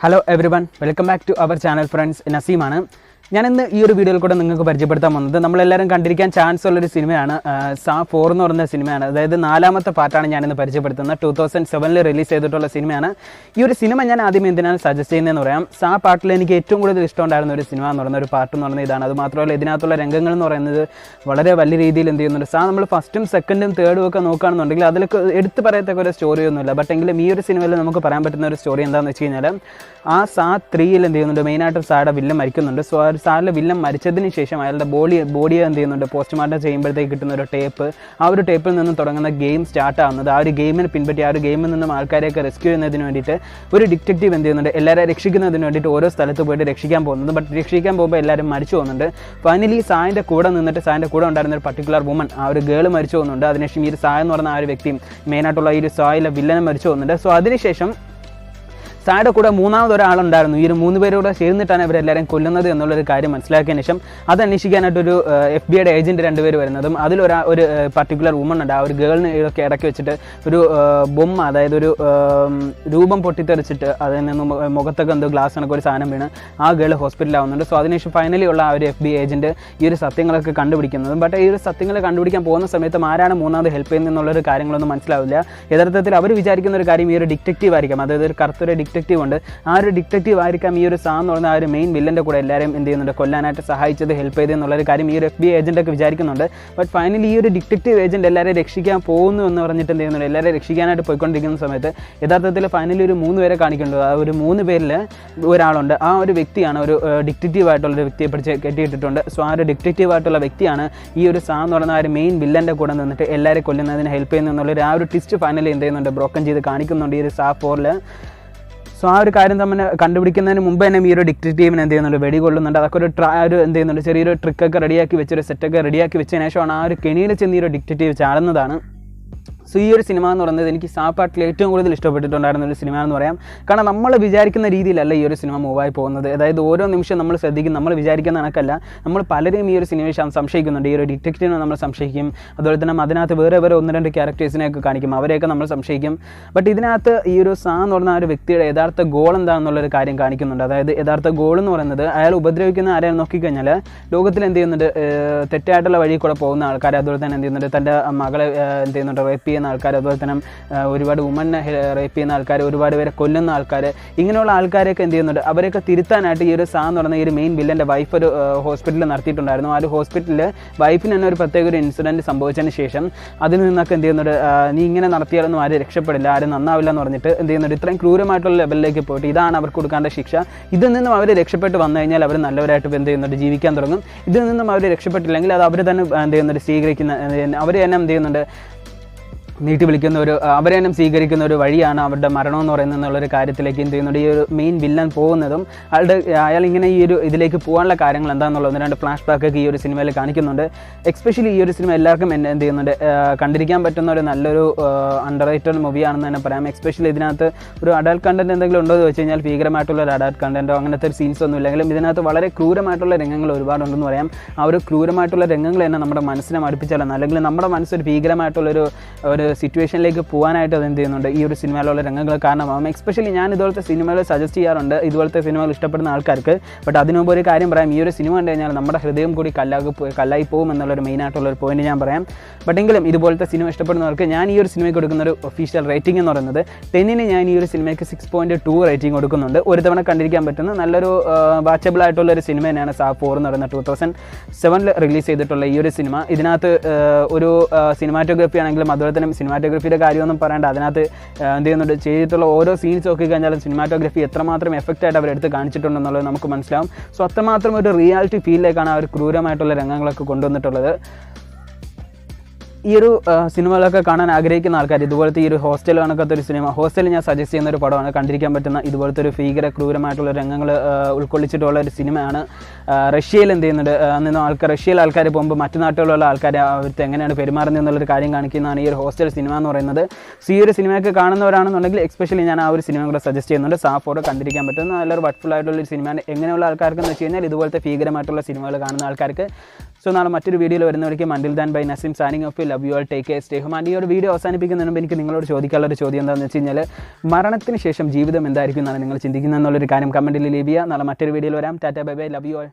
Hello everyone welcome back to our channel friends നസീമാണ് ഞാൻ ഇന്ന് ഈ ഒരു വീഡിയോയിൽ കൂടെ നിങ്ങൾക്ക് പരിചയപ്പെടുത്താൻ വന്നത് നമ്മളെല്ലാവരും കണ്ടിരിക്കാൻ ചാൻസ് ഉള്ളൊരു സിനിമയാണ് സാ ഫോർ എന്ന് പറയുന്ന സിനിമയാണ്. അതായത് നാലാമത്തെ പാട്ടാണ് ഞാനിന്ന് പരിചയപ്പെടുത്തുന്നത്. ടൂ തൗസൻഡ് സെവനിൽ റിലീസ് ചെയ്തിട്ടുള്ള സിനിമയാണ്. ഈ ഒരു സിനിമ ഞാൻ ആദ്യം എന്തിനാണ് സജസ്റ്റ് ചെയ്യുന്നതെന്ന് പറയാം. സാ പാട്ടിൽ എനിക്ക് ഏറ്റവും കൂടുതൽ ഇഷ്ടമുണ്ടായിരുന്ന ഒരു സിനിമ എന്ന് പറയുന്ന ഒരു പാട്ട് എന്ന് പറയുന്നത് ഇതാണ്. അത് മാത്രമല്ല ഇതിനകത്തുള്ള രംഗങ്ങൾ എന്ന് പറയുന്നത് വളരെ വലിയ രീതിയിൽ എന്ത് ചെയ്യുന്നുണ്ട്. സാ നമ്മൾ ഫസ്റ്റും സെക്കൻഡും തേർഡും ഒക്കെ നോക്കുകയാണെന്നുണ്ടെങ്കിൽ അതിലൊക്കെ എടുത്തു പറയത്തക്ക ഒരു സ്റ്റോറി ഒന്നുമില്ല. ബട്ട് എങ്കിലും ഈ ഒരു സിനിമയിൽ നമുക്ക് പറയാൻ പറ്റുന്ന ഒരു സ്റ്റോറി എന്താണെന്ന് വെച്ച് കഴിഞ്ഞാൽ ആ സാ ത്രീയിൽ എന്ത് ചെയ്യുന്നുണ്ട്. മെയിനായിട്ട് സാടെ വില്ലൻ മരിക്കുന്നുണ്ട്. സോ ഒരു സാറിന്റെ വില്ലൻ മരിച്ചതിന് ശേഷം അയാളുടെ ബോഡി ബോഡിയെ എന്ത് ചെയ്യുന്നുണ്ട്? പോസ്റ്റ്മോർട്ടം ചെയ്യുമ്പോഴത്തേക്ക് കിട്ടുന്ന ഒരു ടേപ്പ് ആ ഒരു ടേപ്പിൽ നിന്ന് തുടങ്ങുന്ന ഗെയിം സ്റ്റാർട്ട് ആവുന്നത് ആ ഒരു ഗെയിമിന് പിൻപറ്റി ആ ഒരു ഗെയിമിൽ നിന്നും ആൾക്കാരെയൊക്കെ റെസ്ക്യൂ ചെയ്യുന്നതിന് വേണ്ടിയിട്ട് ഒരു ഡിറ്റക്റ്റീവ് എന്ത് ചെയ്യുന്നുണ്ട്? എല്ലാവരെ രക്ഷിക്കുന്നതിന് വേണ്ടിയിട്ട് ഓരോ സ്ഥലത്ത് പോയിട്ട് രക്ഷിക്കാൻ പോകുന്നത് ബട്ട് രക്ഷിക്കാൻ പോകുമ്പോൾ എല്ലാവരും മരിച്ചു പോകുന്നുണ്ട്. ഫൈനലി സായന്റെ കൂടെ നിന്നിട്ട് സായന്റെ കൂടെ ഉണ്ടായിരുന്ന ഒരു പർട്ടിക്കുലർ വുമൺ ആ ഒരു ഗേൾ മരിച്ചു പോകുന്നുണ്ട്. അതിനുശേഷം ഈ ഒരു സായ എന്ന് പറഞ്ഞ ആ ഒരു വ്യക്തിയും മെയിനായിട്ടുള്ള ഈ ഒരു സായിലെ വില്ലനെ മരിച്ചു പോകുന്നുണ്ട്. സോ അതിനുശേഷം സായുടെ കൂടെ മൂന്നാമത് ഒരാളുണ്ടായിരുന്നു ഈ ഒരു മൂന്ന് പേരോടെ ചേർന്നിട്ടാണ് ഇവരെല്ലാവരും കൊല്ലുന്നത് എന്നുള്ളൊരു കാര്യം മനസ്സിലാക്കിയതിന് ശേഷം അത് അന്വേഷിക്കാനായിട്ടൊരു എഫ് ബി ഐയുടെ ഏജന്റ് രണ്ടുപേർ വരുന്നതും അതിലൊരാ ഒരു പർട്ടിക്കുലർ വുമൺ ഉണ്ട്. ആ ഒരു ഗേളിന് ഇതൊക്കെ ഇടയ്ക്ക് വെച്ചിട്ട് ഒരു ബൊമ്മ അതായത് ഒരു രൂപം പൊട്ടിത്തെറിച്ചിട്ട് അതിൽ നിന്ന് മുഖത്തൊക്കെ എന്തോ ഗ്ലാസ് കണക്ക് ഒരു സാധനം വീണ് ആ ഗേൾ ഹോസ്പിറ്റലാവുന്നുണ്ട് സോ അതിനുശേഷം ഫൈനലി ഉള്ള ആ ഒരു എഫ് ബി ഏജന്റ് ഈ ഒരു സത്യങ്ങളൊക്കെ കണ്ടുപിടിക്കുന്നതും. ബട്ട് ഈ ഒരു സത്യങ്ങൾ കണ്ടുപിടിക്കാൻ പോകുന്ന സമയത്ത് ആരാണ് മൂന്നാമത് ഹെൽപ്പ് ചെയ്യുന്നത് എന്നുള്ളൊരു കാര്യങ്ങളൊന്നും മനസ്സിലാവില്ല. യഥാർത്ഥത്തിൽ അവർ വിചാരിക്കുന്ന ഒരു കാര്യം ഈ ഒരു ഡിറ്റക്റ്റീവ് ആയിരിക്കാം. അതായത് ഒരു കറുത്തൊരു ഡിറ്റക്റ്റീവ് ഉണ്ട്. ആ ഒരു ഡിറ്റക്റ്റീവ് ആയിരിക്കാം ഈ ഒരു സാ എന്ന് പറയുന്ന ആ ഒരു മെയിൻ വില്ലന്റെ കൂടെ എല്ലാവരും എന്ത് ചെയ്യുന്നുണ്ട്? കൊല്ലാനായിട്ട് സഹായിച്ചത് ഹെൽപ്പ് ചെയ്ത് എന്നുള്ളൊരു കാര്യം ഈ ഒരു എഫ് ബി ഏജന്റ് ഒക്കെ വിചാരിക്കുന്നുണ്ട്. ബട്ട് ഫൈനലി ഈ ഒരു ഡിറ്റക്റ്റീവ് ഏജന്റ് എല്ലാവരെയും രക്ഷിക്കാൻ പോകുന്നു എന്ന് പറഞ്ഞിട്ട് എന്ത് ചെയ്യുന്നുണ്ട്? എല്ലാവരെയും രക്ഷിക്കാനായിട്ട് പോയിക്കൊണ്ടിരിക്കുന്ന സമയത്ത് യഥാർത്ഥത്തിൽ ഫൈനലി ഒരു മൂന്ന് പേരെ കാണിക്കുന്നുണ്ട്. ആ ഒരു മൂന്ന് പേരിൽ ഒരാളുണ്ട്. ആ ഒരു വ്യക്തിയാണ് ഒരു ഡിറ്റക്റ്റീവ് ആയിട്ടുള്ള ഒരു വ്യക്തിയെ പിടിച്ച് കെട്ടിയിട്ടിട്ടുണ്ട്. സോ ആ ഒരു ഡിറ്റക്റ്റീവ് ആയിട്ടുള്ള വ്യക്തിയാണ് ഈ ഒരു സാ എന്ന് പറയുന്ന ആ ഒരു മെയിൻ വില്ലന്റെ കൂടെ നിന്നിട്ട് എല്ലാവരെയും കൊല്ലുന്നതിന് ഹെൽപ്പ് ചെയ്യുന്നു എന്നുള്ളൊരു ആ ഒരു ട്വിസ്റ്റ് ഫൈനലി എന്ത് ചെയ്യുന്നുണ്ട്? ബ്രോക്കൺ ചെയ്ത് കാണിക്കുന്നുണ്ട് ഈ ഒരു സാ ഫോറിൽ സോ ആ ഒരു കാര്യം തമ്മിൽ കണ്ടുപിടിക്കുന്നതിന് മുമ്പ് തന്നെ ഈ ഒരു ഡിക്റ്റേറ്റീവിന് എന്ത് ചെയ്യുന്നുണ്ട്? വെടി കൊള്ളുന്നുണ്ട് അതൊക്കെ ഒരു ട്രാ ഒരു എന്ത് ചെയ്യുന്നുണ്ട്? ചെറിയൊരു ട്രിക്കൊക്കെ റെഡിയാക്കി വെച്ചൊരു സെറ്റൊക്കെ റെഡിയാക്കി വെച്ചതിന് ശേഷമാണ് ആ ഒരു കെണിയിൽ ചെന്ന് ഈ ഒരു ഡിക്റ്റേറ്റീവ് ചാടുന്നതാണ്. സോ ഈ ഒരു സിനിമ എന്ന് പറയുന്നത് എനിക്ക് സാപ്പാട്ടിൽ ഏറ്റവും കൂടുതൽ ഇഷ്ടപ്പെട്ടിട്ടുണ്ടായിരുന്ന ഒരു സിനിമ എന്ന് പറയാം. കാരണം നമ്മൾ വിചാരിക്കുന്ന രീതിയിലല്ല ഈ ഒരു സിനിമ മൂവായി പോകുന്നത്. അതായത് ഓരോ നിമിഷം നമ്മൾ ശ്രദ്ധിക്കും നമ്മൾ വിചാരിക്കുന്ന കണക്കല്ല. നമ്മൾ പലരെയും ഈ ഒരു സിനിമയെ സംശയിക്കുന്നുണ്ട്. ഈ ഒരു ഡിറ്റക്റ്റീവിനെ നമ്മൾ സംശയിക്കും. അതുപോലെ തന്നെ അതിനകത്ത് വേറെ വേറെ ഒന്ന് രണ്ട് ക്യാരക്ടേഴ്സിനെയൊക്കെ കാണിക്കും. അവരെയൊക്കെ നമ്മൾ സംശയിക്കും. ബട്ട് ഇതിനകത്ത് ഈ ഒരു സാ എന്ന് പറഞ്ഞ ആ ഒരു വ്യക്തിയുടെ യഥാർത്ഥ ഗോൾ എന്താണെന്നുള്ളൊരു കാര്യം കാണിക്കുന്നുണ്ട്. അതായത് യഥാർത്ഥ ഗോൾ എന്ന് പറയുന്നത് അയാൾ ഉപദ്രവിക്കുന്ന ആരെയും നോക്കിക്കഴിഞ്ഞാൽ ലോകത്തിൽ എന്ത് ചെയ്യുന്നുണ്ട്? തെറ്റായിട്ടുള്ള വഴി കൂടെ പോകുന്ന ആൾക്കാർ അതുപോലെ തന്നെ എന്ത് ചെയ്യുന്നുണ്ട്? തന്റെ മകളെ എന്ത് ചെയ്യുന്നുണ്ട്? റേപ്പ് ആൾക്കാർ അതുപോലെ തന്നെ ഒരുപാട് വുമനെ റേപ്പ് ചെയ്യുന്ന ആൾക്കാർ ഒരുപാട് പേരെ കൊല്ലുന്ന ആൾക്കാർ ഇങ്ങനെയുള്ള ആൾക്കാരെയൊക്കെ എന്ത് ചെയ്യുന്നുണ്ട്? അവരെയൊക്കെ തിരുത്താനായിട്ട് ഈ ഒരു സാ എന്ന് പറയുന്ന ഈ ഒരു മെയിൻ വില്ലന്റെ വൈഫ് ഒരു ഹോസ്പിറ്റലിൽ നടത്തിയിട്ടുണ്ടായിരുന്നു. ആ ഒരു ഹോസ്പിറ്റലിൽ വൈഫിന് തന്നെ ഒരു പ്രത്യേക ഒരു ഇൻസിഡന്റ് സംഭവിച്ചതിന് ശേഷം അതിൽ നിന്നൊക്കെ എന്ത് ചെയ്യുന്നുണ്ട്? നീ ഇങ്ങനെ നടത്തിയാലൊന്നും ആരും രക്ഷപ്പെടില്ല ആരും നന്നാവില്ല എന്ന് പറഞ്ഞിട്ട് എന്ത് ചെയ്യുന്നുണ്ട്? ഇത്രയും ക്രൂരമായിട്ടുള്ള ലെവലിലേക്ക് പോയിട്ട് ഇതാണ് അവർക്ക് കൊടുക്കേണ്ട ശിക്ഷ. ഇതിൽ നിന്നും അവർ രക്ഷപ്പെട്ട് വന്നു കഴിഞ്ഞാൽ അവർ നല്ലവരായിട്ട് എന്ത് ചെയ്യുന്നുണ്ട്? ജീവിക്കാൻ തുടങ്ങും. ഇതിൽ നിന്നും അവർ രക്ഷപ്പെട്ടില്ലെങ്കിൽ അത് അവർ തന്നെ എന്ത് ചെയ്യുന്നുണ്ട്? സ്വീകരിക്കുന്ന അവർ തന്നെ എന്ത് ചെയ്യുന്നുണ്ട്? നീട്ടി വിളിക്കുന്ന ഒരു അവരെ തന്നെ സ്വീകരിക്കുന്ന ഒരു വഴിയാണ് അവരുടെ മരണം എന്ന് പറയുന്നത് എന്നുള്ളൊരു കാര്യത്തിലേക്ക് എന്ത് ചെയ്യുന്നുണ്ട്. ഈ ഒരു മെയിൻ വില്ലൻ പോകുന്നതും അയാളുടെ അയാൾ ഇങ്ങനെ ഈ ഒരു ഇതിലേക്ക് പോകാനുള്ള കാര്യങ്ങൾ എന്താണെന്നുള്ളത് രണ്ട് ഫ്ലാഷ് ബാക്കൊക്കെ ഈ ഒരു സിനിമയിൽ കാണിക്കുന്നുണ്ട്. എക്സ്പെഷ്യലി ഈ ഒരു സിനിമ എല്ലാവർക്കും എന്നെ എന്ത് ചെയ്യുന്നുണ്ട് കണ്ടിരിക്കാൻ പറ്റുന്ന ഒരു നല്ലൊരു അണ്ടർ റൈറ്റഡ് മൂവിയാണെന്ന് തന്നെ പറയാം. എക്സ്പെഷ്യലി ഇതിനകത്ത് ഒരു അഡൽട്ട് കണ്ടന്റ് എന്തെങ്കിലും ഉണ്ടോ എന്ന് വെച്ച് കഴിഞ്ഞാൽ ഭീകരമായിട്ടുള്ള ഒരു അഡൽട്ട് കണ്ടന്റോ അങ്ങനത്തെ ഒരു സീൻസ് ഒന്നും ഇല്ലെങ്കിലും ഇതിനകത്ത് വളരെ ക്രൂരമായിട്ടുള്ള രംഗങ്ങൾ ഒരുപാടുണ്ടെന്ന് പറയാം. ആ ഒരു ക്രൂരമായിട്ടുള്ള രംഗങ്ങൾ തന്നെ നമ്മുടെ മനസ്സിനെ മടുപ്പിച്ചാലാണ് അല്ലെങ്കിൽ നമ്മുടെ മനസ്സൊരു ഭീകരമായിട്ടുള്ളൊരു ഒരു സിറ്റുവേഷനിലേക്ക് പോകാനായിട്ട് അത് എന്ത് ചെയ്യുന്നുണ്ട്? ഈ ഒരു സിനിമയിലുള്ള രംഗങ്ങൾ കാരണമാകും എക്സ്പെഷ്യലി ഞാൻ ഇതുപോലത്തെ സിനിമകൾ സജസ്റ്റ് ചെയ്യാറുണ്ട്. ഇതുപോലത്തെ സിനിമകൾ ഇഷ്ടപ്പെടുന്ന ആൾക്കാർക്ക്. ബട്ട് അതിനു മുമ്പ് ഒരു കാര്യം പറയാം. ഈ ഒരു സിനിമ കണ്ടു കഴിഞ്ഞാൽ നമ്മുടെ ഹൃദയം കൂടി കല്ലാകി കല്ലായി പോകും എന്നുള്ളൊരു മെയിൻ ആയിട്ടുള്ള ഒരു പോയിന്റ് ഞാൻ പറയാം. ബട്ട് എങ്കിലും ഇതുപോലത്തെ സിനിമ ഇഷ്ടപ്പെടുന്നവർക്ക് ഞാൻ ഈ ഒരു സിനിമയ്ക്ക് കൊടുക്കുന്ന ഒരു ഒഫീഷ്യൽ റേറ്റിംഗ് എന്ന് പറയുന്നത് ടെന്നിന് ഞാൻ ഈ ഒരു സിനിമയ്ക്ക് സിക്സ് പോയിന്റ് ടു റേറ്റിംഗ് കൊടുക്കുന്നുണ്ട്. ഒരു തവണ കണ്ടിരിക്കാൻ പറ്റുന്ന നല്ലൊരു വാച്ചബിൾ ആയിട്ടുള്ള ഒരു സിനിമ തന്നെയാണ് സാ ഫോർ എന്ന് പറയുന്ന ടൂ തൗസൻഡ് സെവനിൽ റിലീസ് ചെയ്തിട്ടുള്ള ഈ ഒരു സിനിമ. ഇതിനകത്ത് ഒരു സിനിമാറ്റോഗ്രഫി ആണെങ്കിലും അതുപോലെ തന്നെ സിനിമാറ്റോഗ്രഫിയുടെ കാര്യമൊന്നും പറയേണ്ട. അതിനകത്ത് എന്ത് ചെയ്യുന്നുണ്ട്? ചെയ്തിട്ടുള്ള ഓരോ സീൻസ് നോക്കി കഴിഞ്ഞാലും സിനിമാറ്റോഗ്രഫി എത്രമാത്രം എഫക്റ്റ് ആയിട്ട് അവരെടുത്ത് കാണിച്ചിട്ടുണ്ടെന്നുള്ളത് നമുക്ക് മനസ്സിലാവും. സോ അത്രമാത്രം ഒരു റിയാലിറ്റി ഫീലിലേക്കാണ് അവർ ക്രൂരമായിട്ടുള്ള രംഗങ്ങളൊക്കെ കൊണ്ടുവന്നിട്ടുള്ളത്. ഈ ഒരു സിനിമകളൊക്കെ കാണാൻ ആഗ്രഹിക്കുന്ന ആൾക്കാർ ഇതുപോലത്തെ ഈ ഒരു ഹോസ്റ്റൽ കണക്കത്തെ ഒരു സിനിമ ഹോസ്റ്റൽ ഞാൻ സജസ്റ്റ് ചെയ്യുന്ന ഒരു പടമാണ് കണ്ടിരിക്കാൻ പറ്റുന്ന ഇതുപോലത്തെ ഒരു ഭീകര ക്രൂരമായിട്ടുള്ള രംഗങ്ങൾ ഉൾക്കൊള്ളിച്ചിട്ടുള്ള ഒരു സിനിമയാണ്. റഷ്യയിൽ എന്ത് ചെയ്യുന്നുണ്ട്? നിന്ന് ആൾക്കാർ റഷ്യയിൽ ആൾക്കാർ പോകുമ്പോൾ മറ്റു നാട്ടുകളിലുള്ള ആൾക്കാർ അവർക്ക് എങ്ങനെയാണ് പെരുമാറുന്നത് എന്നുള്ളൊരു കാര്യം കാണിക്കുന്നതാണ് ഈ ഒരു ഹോസ്റ്റൽ സിനിമ എന്ന് പറയുന്നത്. സോ ഈ ഒരു സിനിമയൊക്കെ കാണുന്നവരാണെന്നുണ്ടെങ്കിൽ എക്സ്പെഷ്യലി ഞാൻ ആ ഒരു സിനിമ കൂടെ സജസ്റ്റ് ചെയ്യുന്നുണ്ട്. സാഫോടെ കണ്ടിരിക്കാൻ പറ്റുന്ന നല്ലൊരു വട്ട്ഫുൾ ആയിട്ടുള്ള ഒരു സിനിമയാണ്. എങ്ങനെയുള്ള ആൾക്കാർക്ക് എന്ന് വെച്ച് കഴിഞ്ഞാൽ ഇതുപോലത്തെ ഭീകരമായിട്ടുള്ള സിനിമകൾ കാണുന്ന ആൾക്കാർക്ക് സോ നാളെ മറ്റൊരു വീഡിയോയിൽ വരുന്നവർക്ക് മണ്ടിൽ then bye Naseem signing off love you all take care stay home and ഈ ഒരു വീഡിയോ അവസാനിപ്പിക്കുന്നതിന് എനിക്ക് നിങ്ങളോട് ചോദിക്കാനുള്ള ഒരു ചോദ്യം എന്താണെന്ന് വെച്ച് കഴിഞ്ഞാൽ മരണത്തിന് ശേഷം ജീവിതം എന്തായിരിക്കും എന്നാണ് നിങ്ങൾ ചിന്തിക്കുന്നത് എന്നുള്ളൊരു കാര്യം കമന്റിൽ ലീവ് ചെയ്യുക. നാളെ മറ്റൊരു വീഡിയോയിൽ വരാം. Tata bye bye love you all